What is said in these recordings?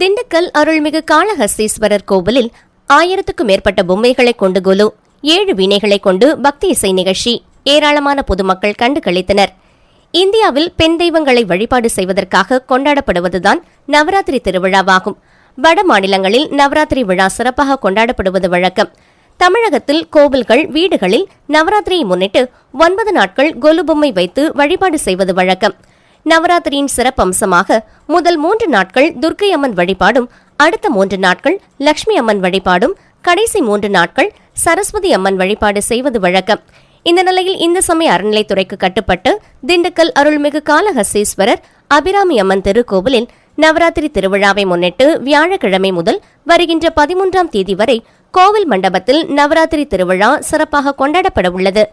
திண்டுக்கல் அருள்மிகு காளஹஸ்தீஸ்வரர் கோவிலில் ஆயிரத்துக்கும் மேற்பட்ட பொம்மைகளை கொண்டு குலு ஏழு வீணைகளை கொண்டு பக்தி இசை நிகழ்ச்சி ஏராளமான பொதுமக்கள் கண்டு கழித்தனர் இந்தியாவில் பெண் தெய்வங்களை வழிபாடு செய்வதற்காக கொண்டாடப்படுவதுதான் நவராத்திரி திருவிழாவாகும். வட மாநிலங்களில் நவராத்திரி விழா சிறப்பாக கொண்டாடப்படுவது வழக்கம். தமிழகத்தில் கோவில்கள் வீடுகளில் நவராத்திரியை முன்னிட்டு ஒன்பது நாட்கள் கொலு பொம்மை வைத்து வழிபாடு செய்வது வழக்கம். நவராத்திரியின் சிறப்பம்சமாக முதல் மூன்று நாட்கள் துர்க்கை அம்மன் வழிபாடும் அடுத்த மூன்று நாட்கள் லட்சுமி அம்மன் வழிபாடும் கடைசி மூன்று நாட்கள் சரஸ்வதி அம்மன் வழிபாடு செய்வது வழக்கம். இந்த நிலையில் இந்து சமய அறநிலைத்துறைக்கு கட்டுப்பட்டு திண்டுக்கல் அருள்மிகு காளஹஸ்தீஸ்வரர் அபிராமி அம்மன் திருக்கோவிலில் நவராத்திரி திருவிழாவை முன்னிட்டு வியாழக்கிழமை முதல் வருகின்ற பதிமூன்றாம் தேதி வரை கோவில் மண்டபத்தில் நவராத்திரி திருவிழா சிறப்பாக கொண்டாடப்பட உள்ளது.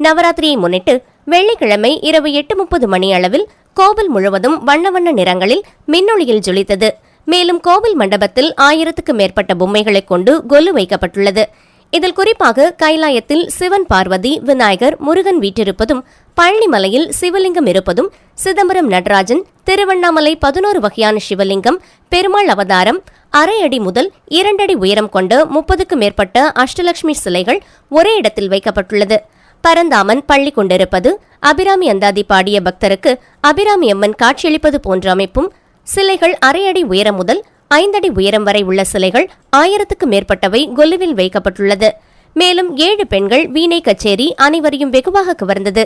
நவராத்திரியை முன்னிட்டு வெள்ளிக்கிழமை இரவு எட்டு முப்பது மணி அளவில் கோவில் முழுவதும் வண்ண வண்ண நிறங்களில் மின்னொளியில் ஜொலித்தது. மேலும் கோவில் மண்டபத்தில் ஆயிரத்துக்கு மேற்பட்ட பொம்மைகளை கொண்டு கொலு வைக்கப்பட்டுள்ளது. இதில் குறிப்பாக கைலாயத்தில் சிவன் பார்வதி விநாயகர் முருகன் வீற்றிருப்பதும் பழனிமலையில் சிவலிங்கம் இருப்பதும் சிதம்பரம் நடராஜன் திருவண்ணாமலை பதினோரு வகையான சிவலிங்கம் பெருமாள் அவதாரம் அரை அடி முதல் இரண்டடி உயரம் கொண்ட முப்பதுக்கு மேற்பட்ட அஷ்டலட்சுமி சிலைகள் ஒரே இடத்தில் வைக்கப்பட்டுள்ளது. பரந்தாமன் பள்ளி கொண்டிருப்பது அபிராமி அந்தாதி பாடிய பக்தருக்கு அபிராமி அம்மன் காட்சியளிப்பது போன்ற அமைப்பும் சிலைகள் அரை அடி உயரம் முதல் ஐந்தடி உயரம் வரை உள்ள சிலைகள் ஆயிரத்துக்கு மேற்பட்டவை கொலுவில் வைக்கப்பட்டுள்ளது. மேலும் ஏழு பெண்கள் வீணை கச்சேரி அனைவரையும் வெகுவாக கவர்ந்தது.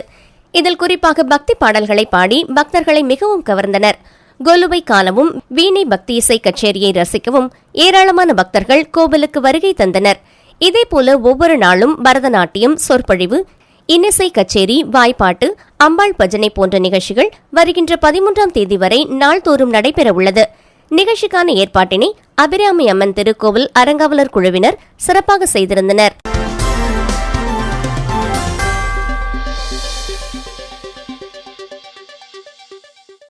இதில் குறிப்பாக பக்தி பாடல்களை பாடி பக்தர்களை மிகவும் கவர்ந்தனர். கொலுவை காலமும் வீணை பக்தி இசை கச்சேரியை ரசிக்கவும் ஏராளமான பக்தர்கள் கோவிலுக்கு வருகை தந்தனர். இதேபோல ஒவ்வொரு நாளும் பரதநாட்டியம் சொற்பொழிவு இன்னிசை கச்சேரி வாய்ப்பாட்டு அம்பாள் பஜனை போன்ற நிகழ்ச்சிகள் வருகின்ற பதிமூன்றாம் தேதி வரை நாள்தோறும் நடைபெற உள்ளது நிகழ்ச்சிக்கான ஏற்பாட்டினை அபிராமி அம்மன் திருக்கோவில் அறங்காவலர் குழுவினர் சிறப்பாக செய்திருந்தனர்.